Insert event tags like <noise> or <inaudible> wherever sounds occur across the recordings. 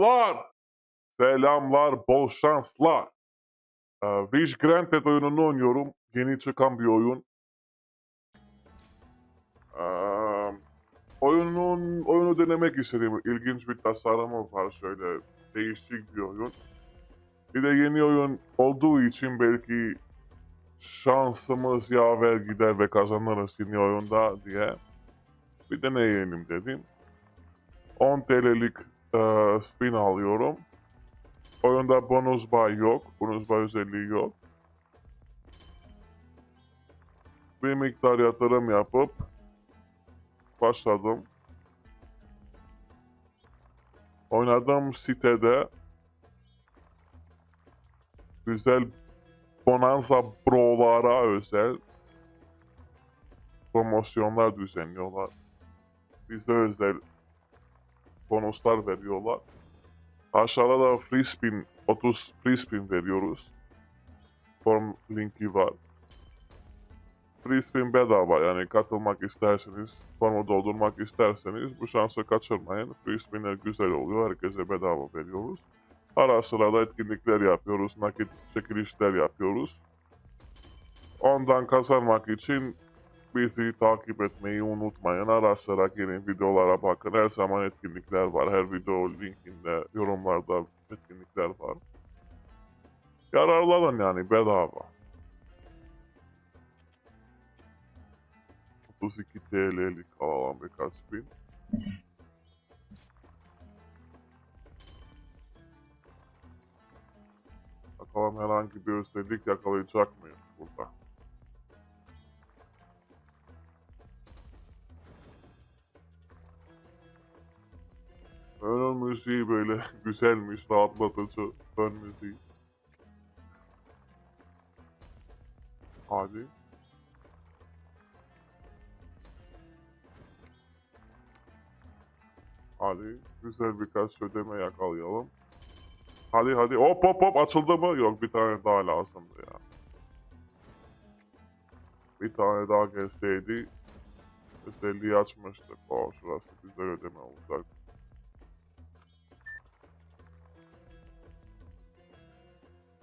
Selamlar. Selamlar, bol şanslar. Ee, Wish Granted oyununu oynuyorum. Yeni çıkan bir oyun. Ee, oyunun oyunu denemek istedim. İlginç bir tasarımı var şöyle. Değişik bir oyun. Bir de yeni oyun olduğu için belki şansımız yaver gider ve kazanırız yeni oyunda diye bir deneyelim dedim. 10 TL'lik e, spin alıyorum. Oyunda bonus buy yok. Bonus buy özelliği yok. Bir miktar yatırım yapıp başladım. Oynadığım sitede güzel Bonanza Bro'lara özel promosyonlar düzenliyorlar. Bize özel bonuslar veriyorlar. Aşağıda da free spin, 30 free spin veriyoruz. Form linki var. Free spin bedava yani katılmak isterseniz, formu doldurmak isterseniz bu şansı kaçırmayın. Free spinler güzel oluyor, herkese bedava veriyoruz. Ara sıra da etkinlikler yapıyoruz, nakit çekilişler yapıyoruz. Ondan kazanmak için bizi takip etmeyi unutmayın. Ara sıra gelin videolara bakın. Her zaman etkinlikler var. Her video linkinde, yorumlarda etkinlikler var. Yararlanın yani bedava. 32 TL'lik alalım birkaç bin. Bakalım herhangi bir özellik yakalayacak mıyım burada? Müziği böyle <laughs> güzelmiş, rahatlatıcı fön müziği. Hadi. Hadi güzel birkaç ödeme yakalayalım. Hadi hadi hop hop hop açıldı mı? Yok bir tane daha lazımdı ya. Bir tane daha gelseydi özelliği açmıştık. Oh şurası güzel ödeme olacak.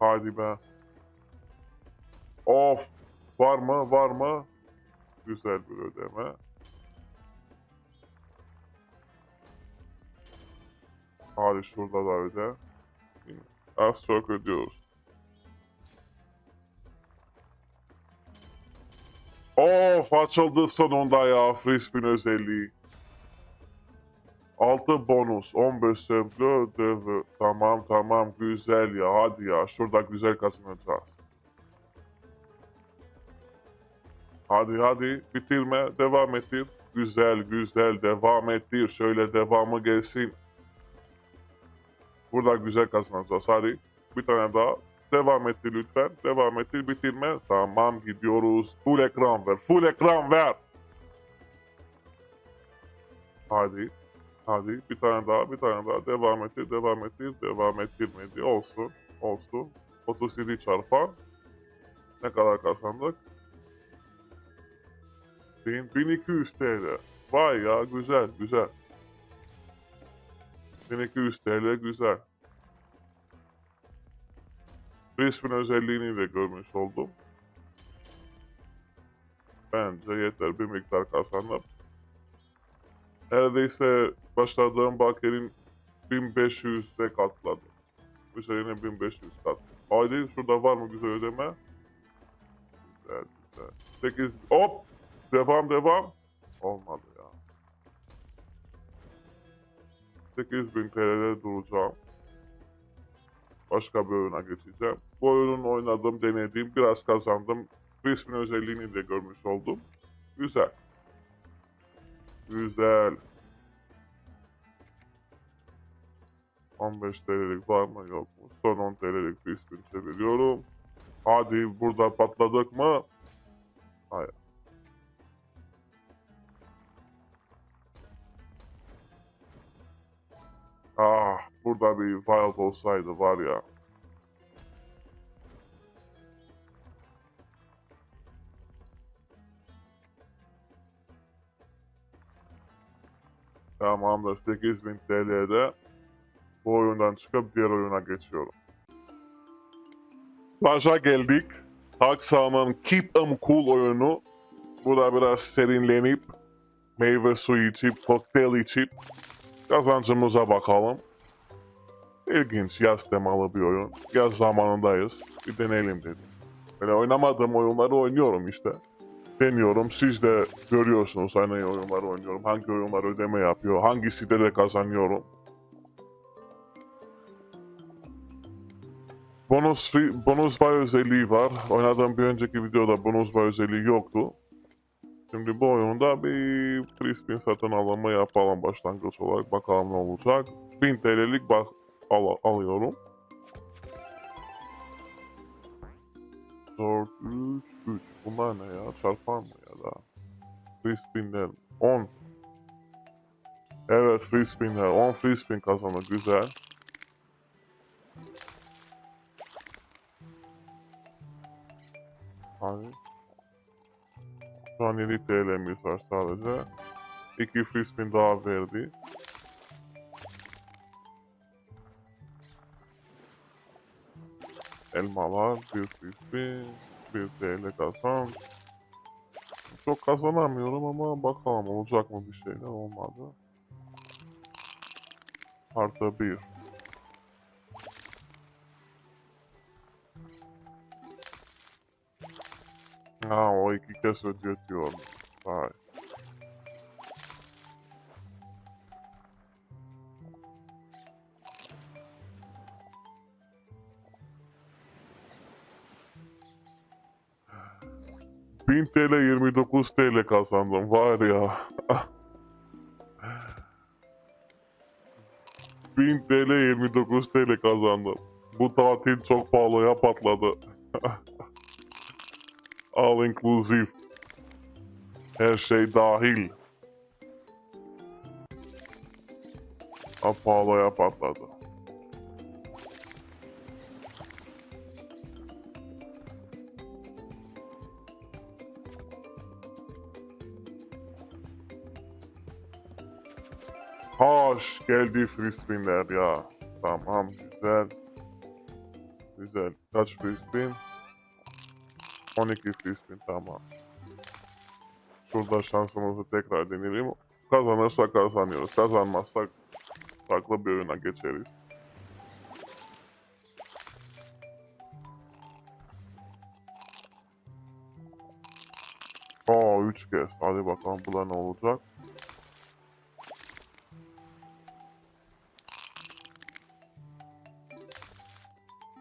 Hadi be. Of. Var mı? Var mı? Güzel bir ödeme. Hadi şurada da öde. Az çok ödüyoruz. Of açıldı sonunda ya free spin özelliği. 6 bonus 15 sövlü ödevi. Tamam tamam güzel ya hadi ya şurada güzel kazanacağız. Hadi hadi bitirme devam ettir. Güzel güzel devam ettir. Şöyle devamı gelsin. Burada güzel kazanacağız hadi. Bir tane daha. Devam ettir lütfen. Devam ettir bitirme. Tamam gidiyoruz. Full ekran ver. Full ekran ver. Hadi. Hadi bir tane daha, bir tane daha. Devam ettir, devam ettir, devam ettirmedi. Olsun, olsun. 37 çarpan. Ne kadar kazandık? 1000, 1200 TL. Vay ya, güzel, güzel. 1200 TL güzel. Resmin özelliğini de görmüş oldum. Bence yeter bir miktar kazanıp neredeyse başladığım bakerin 1500'e katladı. Üzerine 1500 kat. Haydi şurada var mı güzel ödeme? Güzel güzel. 8 hop devam devam. Olmadı ya. 8000 TL'de duracağım. Başka bir oyuna geçeceğim. Bu oyunun oynadım, denediğim, biraz kazandım. Resmin özelliğini de görmüş oldum. Güzel. Güzel. 15 TL'lik var mı yok mu? Son 10 TL'lik bir spin çeviriyorum. Hadi burada patladık mı? Hayır. Ah burada bir wild olsaydı var ya. Tamamdır 8000 TL'de Bu oyundan çıkıp diğer oyuna geçiyorum. Plaja geldik. Taksa'nın Keep 'em Cool oyunu. Burada biraz serinlenip meyve suyu içip, kokteyl içip kazancımıza bakalım. İlginç yaz temalı bir oyun. Yaz zamanındayız. Bir deneyelim dedim. Böyle oynamadığım oyunları oynuyorum işte. Deniyorum. Siz de görüyorsunuz hangi oyunları oynuyorum. Hangi oyunlar ödeme yapıyor. Hangi sitede kazanıyorum. Bonus, bonus bay özelliği var. Oynadığım bir önceki videoda bonus bay özelliği yoktu. Şimdi bu oyunda bir free spin satın alımı yapalım başlangıç olarak. Bakalım ne olacak. 1000 TL'lik bak al alıyorum. 4, 3, 3. Bunlar ne ya? Çarpan mı ya da? Free spinler. 10. Evet free spinler. 10 free spin kazanır. Güzel. Hani? Şu an 7 TL'miz var sadece. 2 free spin daha verdi. Elmalar, bir free spin, 1 TL kazan. Çok kazanamıyorum ama bakalım olacak mı bir şeyler olmadı. Artı 1. Ha o iki kez ödetiyor. Vay. Bin TL 29 TL kazandım var ya. Bin TL 29 TL kazandım. Bu tatil çok pahalıya patladı. <laughs> All inclusive. Her şey dahil. Apollo'ya patladı. Hoş geldi free spinler ya. Tamam güzel. Güzel. Kaç free spin? 12 free spin tamam. Şurada şansımızı tekrar deneyelim. Kazanırsak kazanıyoruz. Kazanmazsak farklı bir oyuna geçeriz. Aa 3 kez. Hadi bakalım bu da ne olacak.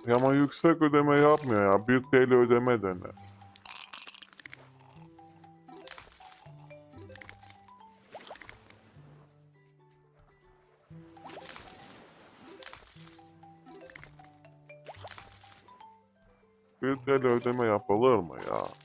Ya ama yüksek ödeme yapmıyor ya. 1 TL ödeme dene. Bir TL ödeme yapılır mı ya?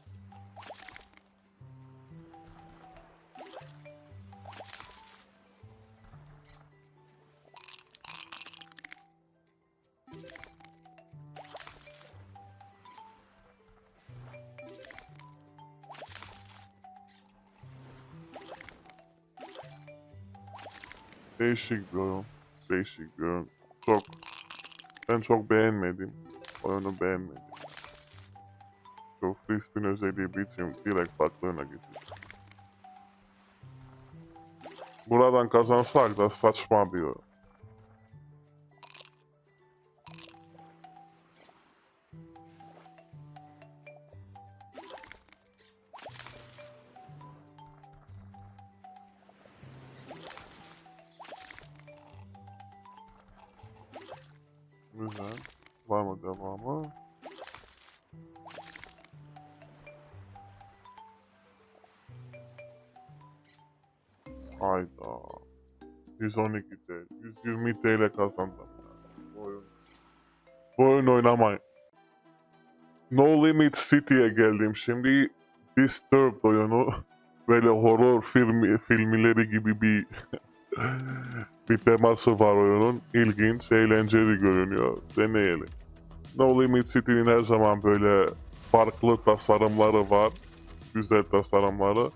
Değişik bir oyun. Değişik bir oyun. Çok. Ben çok beğenmedim. Oyunu beğenmedim. Şu free spin özelliği bitim direkt farklı oyuna gitti. Buradan kazansak da saçma bir. Hayda. 112 TL. 120 TL kazandım. Bu oyun. Bu oyun oynamayın. No Limit City'ye geldim. Şimdi Disturbed oyunu böyle horror filmi, filmleri gibi bir <laughs> bir teması var oyunun. İlginç, eğlenceli görünüyor. Deneyelim. No Limit City'nin her zaman böyle farklı tasarımları var. Güzel tasarımları.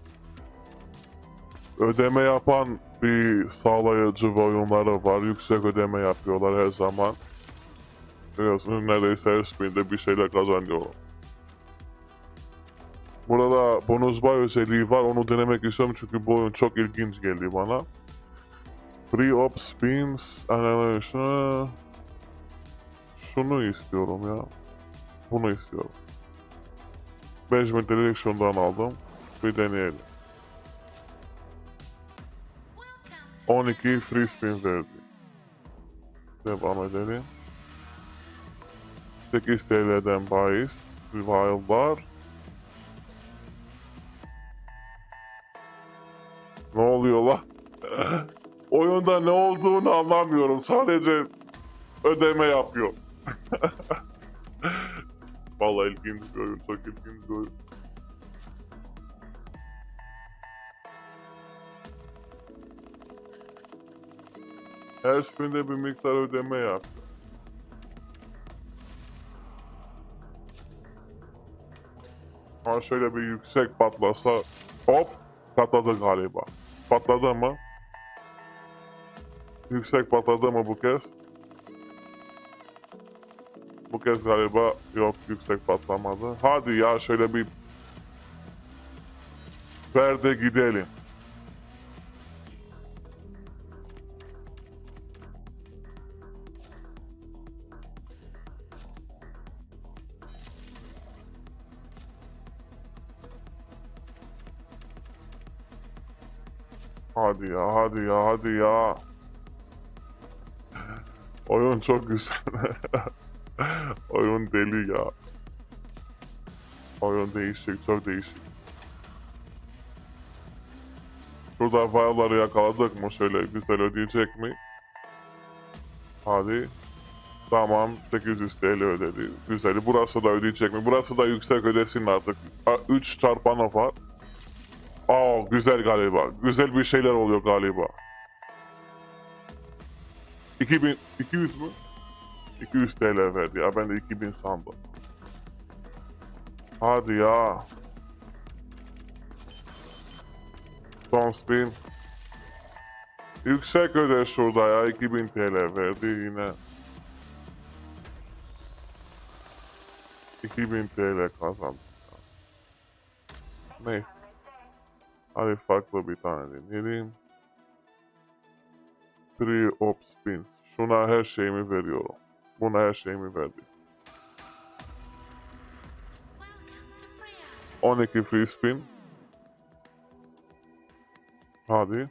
ödeme yapan bir sağlayıcı ve oyunları var. Yüksek ödeme yapıyorlar her zaman. Biliyorsunuz neredeyse her spinde bir şeyler kazanıyorlar. Burada bonus buy özelliği var. Onu denemek istiyorum çünkü bu oyun çok ilginç geldi bana. Free op spins, animation. Şunu istiyorum ya. Bunu istiyorum. 5000 TL'lik şundan aldım. Bir deneyelim. 12 free spin verdi. Devam edelim. 8 TL'den bahis. Wild'lar. Ne oluyor la? <laughs> Oyunda ne olduğunu anlamıyorum. Sadece ödeme yapıyor. Vallahi ilginç bir oyun. Çok ilginç bir oyun. Her spinde bir miktar ödeme yaptı. Ama şöyle bir yüksek patlasa hop patladı galiba. Patladı mı? Yüksek patladı mı bu kez? Bu kez galiba yok yüksek patlamadı. Hadi ya şöyle bir ver de gidelim. Hadi ya, hadi ya, hadi ya. <laughs> Oyun çok güzel. <laughs> Oyun deli ya. Oyun değişik, çok değişik. Şurada file'ları yakaladık mı şöyle güzel ödeyecek mi? Hadi. Tamam 800 TL ödedi. Güzeli. Burası da ödeyecek mi? Burası da yüksek ödesin artık. 3 çarpanı var. Aa güzel galiba. Güzel bir şeyler oluyor galiba. 2000, 200 mü? 200 TL verdi ya. Ben de 2000 sandım. Hadi ya. Son spin. Yüksek öde şurada ya. 2000 TL verdi yine. 2000 TL kazandı. Neyse. Hadi farklı bir tane deneyelim. Three op spins. Şuna her şeyimi veriyorum. Buna her şeyimi verdi. 12 free spin. Hadi.